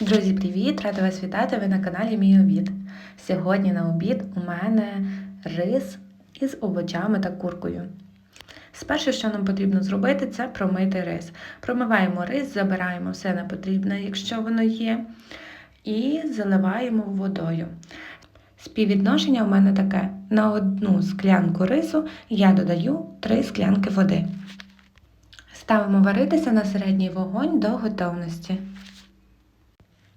Друзі, привіт! Рада вас вітати! Ви на каналі Мій обід. Сьогодні на обід у мене рис із овочами та куркою. Спершу, що нам потрібно зробити, це промити рис. Промиваємо рис, забираємо все непотрібне, якщо воно є, і заливаємо водою. Співвідношення в мене таке: на одну склянку рису я додаю 3 склянки води. Ставимо варитися на середній вогонь до готовності.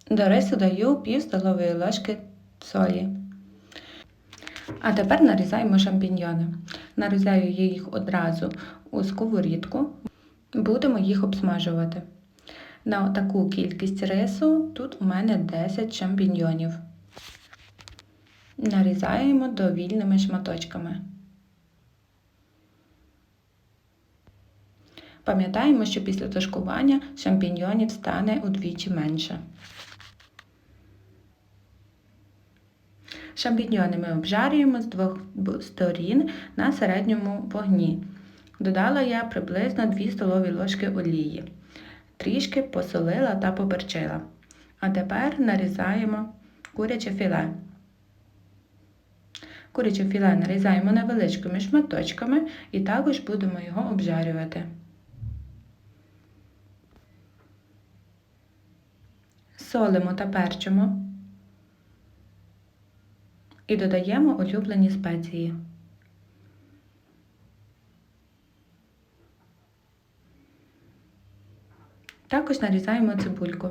До рису даю пів столової ложки солі. А тепер нарізаємо шампіньйони. Нарізаю їх одразу у сковорідку. Будемо їх обсмажувати. На таку кількість рису тут у мене 10 шампіньйонів. Нарізаємо довільними шматочками. Пам'ятаємо, що після тушкування шампіньйонів стане удвічі менше. Шампіньйони ми обжарюємо з двох сторін на середньому вогні. Додала я приблизно 2 столові ложки олії. Трішки посолила та поперчила. А тепер нарізаємо куряче філе. Куряче філе нарізаємо невеличкими шматочками і також будемо його обжарювати. Солимо та перчимо і додаємо улюблені спеції. Також нарізаємо цибульку.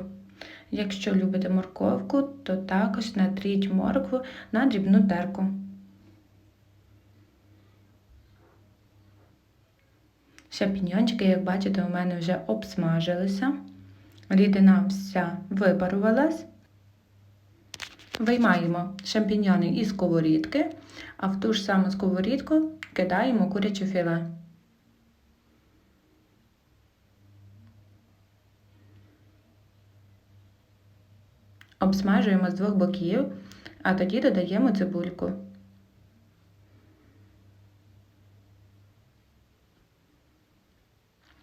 Якщо любите морковку, то також натріть моркву на дрібну терку. Шампіньончики, як бачите, у мене вже обсмажилися. Рідина вся випарувалась. Виймаємо шампіньйони із сковорідки, а в ту ж саму сковорідку кидаємо куряче філе. Обсмажуємо з двох боків, а тоді додаємо цибульку.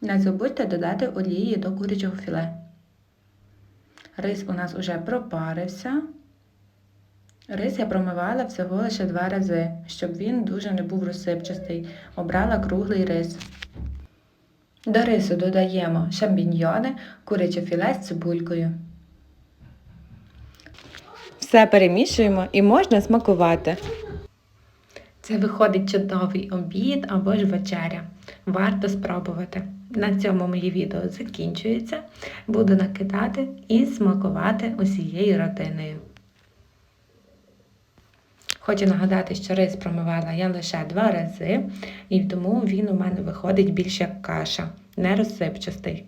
Не забудьте додати олії до курячого філе. Рис у нас уже пропарився. Рис я промивала всього лише два рази, щоб він дуже не був розсипчастий. Обрала круглий рис. До рису додаємо шампіньйони, куряче філе з цибулькою. Все перемішуємо і можна смакувати. Це виходить чудовий обід або ж вечеря. Варто спробувати. На цьому моє відео закінчується. Буду накидати і смакувати усією родиною. Хочу нагадати, що рис промивала я лише два рази, і тому він у мене виходить більш як каша, не розсипчастий.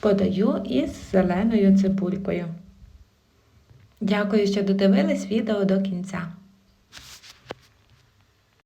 Подаю із зеленою цибулькою. Дякую, що додивились відео до кінця.